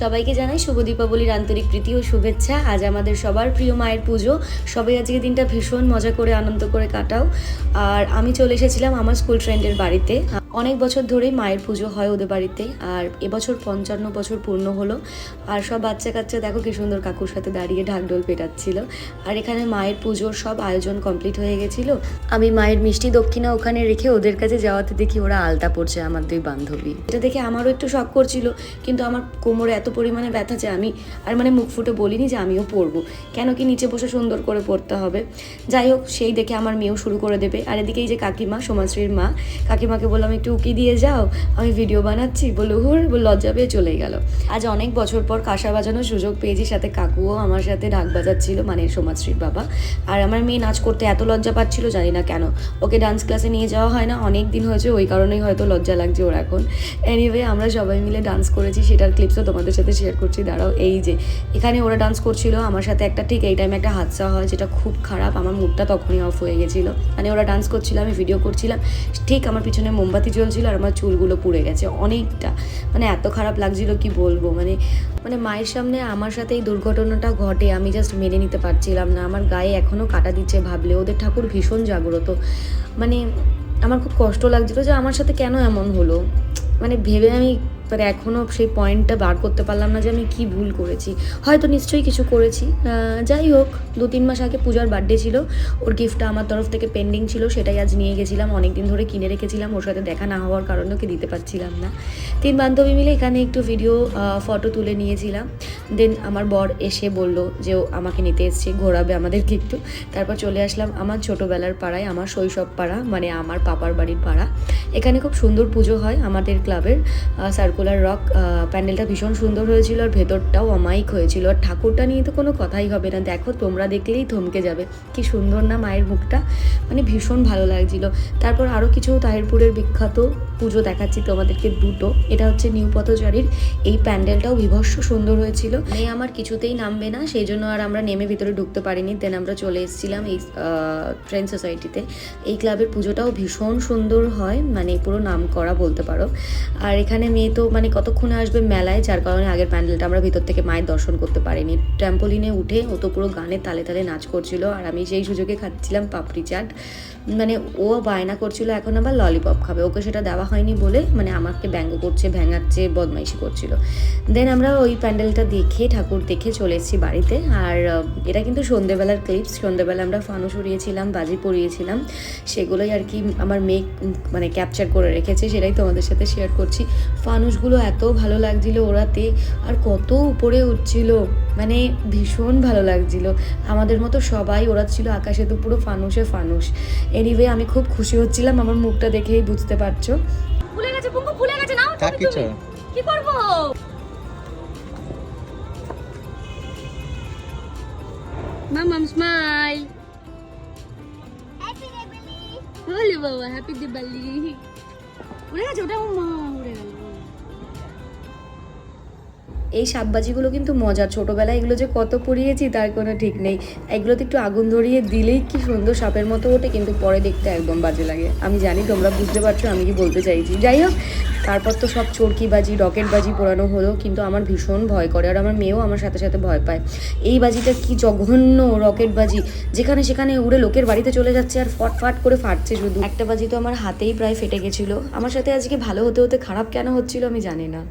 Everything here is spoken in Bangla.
সবাইকে জানাই শুভ দীপাবলির আন্তরিক প্রীতি ও শুভেচ্ছা। আজ আমাদের সবার প্রিয় মায়ের পুজো। সবাই আজকে দিনটা ভীষণ মজা করে, আনন্দ করে কাটাও। আর আমি চলে এসেছিলাম আমার স্কুল ফ্রেন্ডের বাড়িতে। অনেক বছর ধরেই মায়ের পুজো হয় ওদের বাড়িতে, আর এবছর পঞ্চান্ন বছর পূর্ণ হলো। আর সব বাচ্চা কাচ্চা দেখো কি সুন্দর কাকুর সাথে দাঁড়িয়ে ঢাকঢোল পেটাচ্ছিল। আর এখানে মায়ের পুজোর সব আয়োজন কমপ্লিট হয়ে গেছিল। আমি মায়ের মিষ্টি দক্ষিণা ওখানে রেখে ওদের কাছে যাওয়াতে দেখি ওরা আলতা পড়ছে আমার দুই বান্ধবী। এটা দেখে আমারও একটু শখ করছিল, কিন্তু আমার কোমরে এত পরিমাণে ব্যথা যে আমি আর মানে মুখ ফুটে বলিনি যে আমিও পরবো। কেন কি নিচে বসে সুন্দর করে পড়তে হবে। যাই হোক, সেই দেখে আমার মেয়েও শুরু করে দেবে। আর এদিকে এই যে কাকিমা, সোমাশ্রীর মা, কাকিমাকে বললাম, একটু উকি দিয়ে যাও, আমি ভিডিও বানাচ্ছি। বলে হুর লজ্জা পেয়ে চলে গেল। আজ অনেক বছর পর কাঁসা বাজানোর সুযোগ পেয়েছি। সাথে কাকুও আমার সাথে ঢাক বাজাচ্ছিল মানে সোমাশ্রীর বাবা। আর আমার মেয়ে নাচ করতে এত লজ্জা পাচ্ছিল, জানি না কেন। ওকে ডান্স ক্লাসে নিয়ে যাওয়া হয় না, অনেক দিন হয়েছে, ওই কারণেই হয়তো লজ্জা লাগছে ওর এখন। এনিওয়ে আমরা সবাই মিলে ডান্স করেছি, সেটার ক্লিপসও তোমাদের সাথে শেয়ার করছি। দাঁড়াও, এই যে, এখানে ওরা ডান্স করছিল, আমার সাথে একটা ঠিক এই টাইমে একটা হাদসা হয়, যেটা খুব খারাপ, আমার মুডটা তখনই অফ হয়ে গেছিল। মানে ওরা ডান্স করছিল, আমি ভিডিও করছিলাম, ঠিক আমার পিছনে মোমবাতি জ্বলছিল আর আমার চুলগুলো পুড়ে গেছে অনেকটা। মানে এত খারাপ লাগছিল, কি বলব? মানে মানে মায়ের সামনে আমার সাথে এই দুর্ঘটনাটা ঘটে, আমি জাস্ট মেনে নিতে পারছিলাম না। আমার গায়ে এখনও কাটা দিচ্ছে ভাবলে, ওদের ঠাকুর ভীষণ জাগ্রত। মানে আমার খুব কষ্ট লাগছিল যে আমার সাথে কেন এমন হলো? মানে ভেবে আমি মানে এখনও সেই পয়েন্টটা বার করতে পারলাম না যে আমি কি ভুল করেছি। হয়তো নিশ্চয়ই কিছু করেছি। যাই হোক, দু তিন মাস আগে পূজার বার্থডে ছিল। ওর গিফটটা আমার তরফ থেকে পেন্ডিং ছিল, সেটাই আজ নিয়ে গেছিলাম। অনেক দিন ধরে কিনে রেখেছিলাম, ওর সাথে দেখা না হওয়ার কারণে ওকে দিতে পারছিলাম না। তিন বান্ধবী মিলে এখানে একটু ভিডিও ফটো তুলে নিয়েছিলাম। দেন আমার বর এসে বলল যে ও আমাকে নিতে এসছে, ঘোরাবে আমাদেরকে একটু। তারপর চলে আসলাম আমার ছোটোবেলার পাড়ায়, আমার শৈশব পাড়া মানে আমার পাপার বাড়ির পাড়া। এখানে খুব সুন্দর পুজো হয় আমাদের ক্লাবের সার্কুলার রক প্যান্ডেলটা ভীষণ সুন্দর হয়েছিল আর ভেতরটাও অমায়িক হয়েছিল। আর ঠাকুরটা নিয়ে তো কোনো কথাই হবে না। দেখো, তোমরা দেখলেই থমকে যাবে। কি সুন্দর না মায়ের মুখটা। মানে ভীষণ ভালো লাগছিল। তারপর আরও কিছু তাহিরপুরের বিখ্যাত পুজো দেখাচ্ছি তোমাদেরকে দুটো। এটা হচ্ছে নিউ পথচারীর এই প্যান্ডেলটাও বিভৎস সুন্দর হয়েছিল। মেয়ে আমার কিছুতেই নামবে না, সেই জন্য আর আমরা নেমে ভিতরে ঢুকতে পারিনি। দেন আমরা চলে এসেছিলাম এই ট্রেন সোসাইটিতে এই ক্লাবের পুজোটাও ভীষণ সুন্দর হয়। মানে পুরো নাম করা বলতে পারো। আর এখানে মেয়ে তো মানে কতক্ষণে আসবে মেলায়, যার কারণে আগের প্যান্ডেলটা আমরা ভিতর থেকে মায়ের দর্শন করতে পারিনি। ট্র্যাম্পোলিনে উঠে ও তো পুরো গানে তালে তালে নাচ করছিল, আর আমি সেই সুযোগে খাচ্ছিলাম পাপড়ি চাট মানে ও বায়না করছিল, এখন আবার ললিপপ খাবে। ওকে সেটা দেওয়া হয়নি বলে মানে আমাকে ব্যঙ্গ করছে ভ্যাঙাচ্ছে বদমাইশি করছিল। দেন আমরা ওই প্যান্ডেলটা দেখে, ঠাকুর দেখে চলে এসেছি বাড়িতে, আর এটা কিন্তু সন্ধেবেলার ক্লিপস সন্ধেবেলা আমরা ফানুস উড়িয়েছিলাম, বাজি পরিয়েছিলাম, সেগুলোই আর কি আমার মেয়ে মানে ক্যাপচার করে রেখেছে, সেটাই তোমাদের সাথে শেয়ার করছি। ফানুসগুলো এত ভালো লাগছিল ওরাতে আর কত উপরে উঠছিল। মানে ভীষণ ভালো লাগছিল। আমাদের মতো সবাই ওরা ছিল আকাশে তো পুরো ফানুসে ফানুস এনিওয়ে আমি খুব খুশি হচ্ছিলাম আমার মুখটা দেখেই বুঝতে পারছ। ফুলে গেছে পুঙ্কু ফুলে গেছে নাও তুলি। কি করব? মামাম স্মাইল হ্যাপি বাবা হ্যাপি দিবালি উড়ে গেছে ওটা মা উড়ে গেল। এই সাপবাজিগুলো কিন্তু মজার। ছোটোবেলায় এগুলো যে কত পড়িয়েছি তার কোনো ঠিক নেই। এগুলোতে একটু আগুন ধরিয়ে দিলেই কি সুন্দর সাপের মতো ওঠে, কিন্তু পরে দেখতে একদম বাজে লাগে। আমি জানি তোমরা বুঝতে পারছ, আমি কি বলতে চাইছি। যাই হোক, তারপর তো সব চরকি বাজি রকেট বাজি পোড়ানো হলো, কিন্তু আমার ভীষণ ভয় করে আর আমার মেয়েও আমার সাথে সাথে ভয় পায়। এই বাজিটা কি জঘন্য রকেট বাজি যেখানে সেখানে উড়ে লোকের বাড়িতে চলে যাচ্ছে আর ফট ফাট করে ফাটছে শুধু। একটা বাজি তো আমার হাতেই প্রায় ফেটে গেছিল। আমার সাথে আজকে ভালো হতে হতে খারাপ কেন হচ্ছিল আমি জানি না।